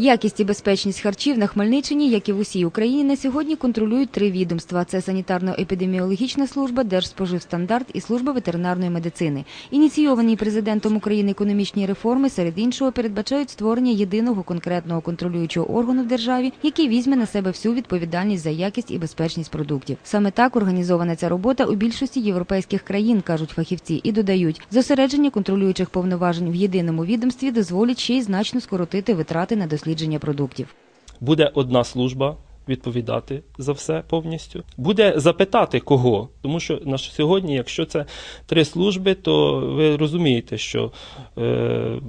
Якість і безпечність харчів на Хмельниччині, як і в усій Україні, на сьогодні контролюють три відомства: це санітарно-епідеміологічна служба, Держспоживстандарт і служба ветеринарної медицини. Ініційовані президентом України економічні реформи, серед іншого, передбачають створення єдиного конкретного контролюючого органу в державі, який візьме на себе всю відповідальність за якість і безпечність продуктів. Саме так організована ця робота у більшості європейських країн, кажуть фахівці, і додають, зосередження контролюючих повноважень в єдиному відомстві дозволить ще й значно скоротити витрати на дослідження продуктів. Буде одна служба відповідати за все повністю. Буде запитати кого. Тому що на сьогодні, якщо це три служби, то ви розумієте, що е,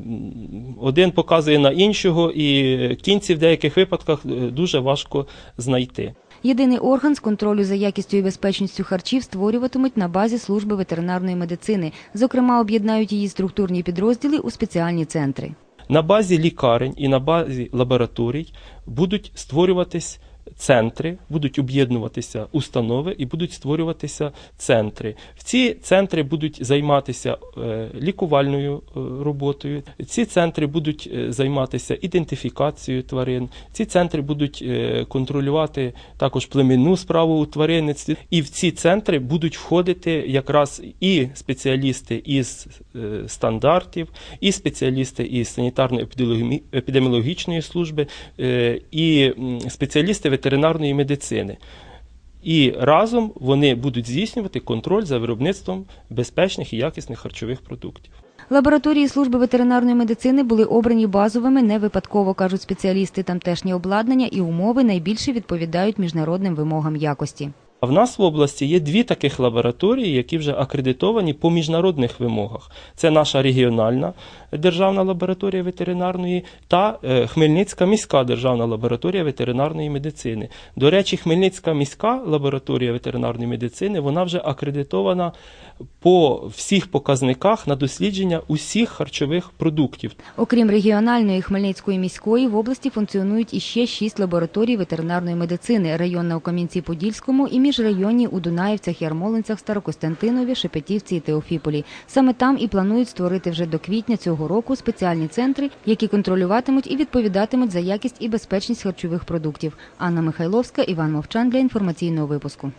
один показує на іншого, і кінці в деяких випадках е, дуже важко знайти. Єдиний орган з контролю за якістю і безпечністю харчів створюватимуть на базі служби ветеринарної медицини. Зокрема, об'єднають її структурні підрозділи у спеціальні центри. На базі лікарень і на базі лабораторій будуть створюватись центри, будуть об'єднуватися установи і будуть створюватися центри. В ці центри будуть займатися е, лікувальною е, роботою. Ці центри будуть е, займатися ідентифікацією тварин. Ці центри будуть контролювати також племінну справу у тваринництві. І в ці центри будуть входити якраз і спеціалісти із стандартів, і спеціалісти із санітарно-епідеміологічної служби, і спеціалісти ветеринарної медицини. І разом вони будуть здійснювати контроль за виробництвом безпечних і якісних харчових продуктів. Лабораторії служби ветеринарної медицини були обрані базовими не випадково, кажуть спеціалісти. Тамтешнє обладнання і умови найбільше відповідають міжнародним вимогам якості. А в нас в області є дві таких лабораторії, які вже акредитовані по міжнародних вимогах. Це наша регіональна державна лабораторія ветеринарної та е, Хмельницька міська державна лабораторія ветеринарної медицини. До речі, Хмельницька міська лабораторія ветеринарної медицини вона вже акредитована по всіх показниках на дослідження усіх харчових продуктів. Окрім регіональної Хмельницької міської, в області функціонують іще шість лабораторій ветеринарної медицини: районна у Кам'янці-Подільському і міжрайонні у Дунаївцях, Ярмолинцях, Старокостянтинові, Шепетівці і Теофіполі. Саме там і планують створити вже до квітня цього року спеціальні центри, які контролюватимуть і відповідатимуть за якість і безпечність харчових продуктів. Анна Михайловська, Іван Мовчан для інформаційного випуску.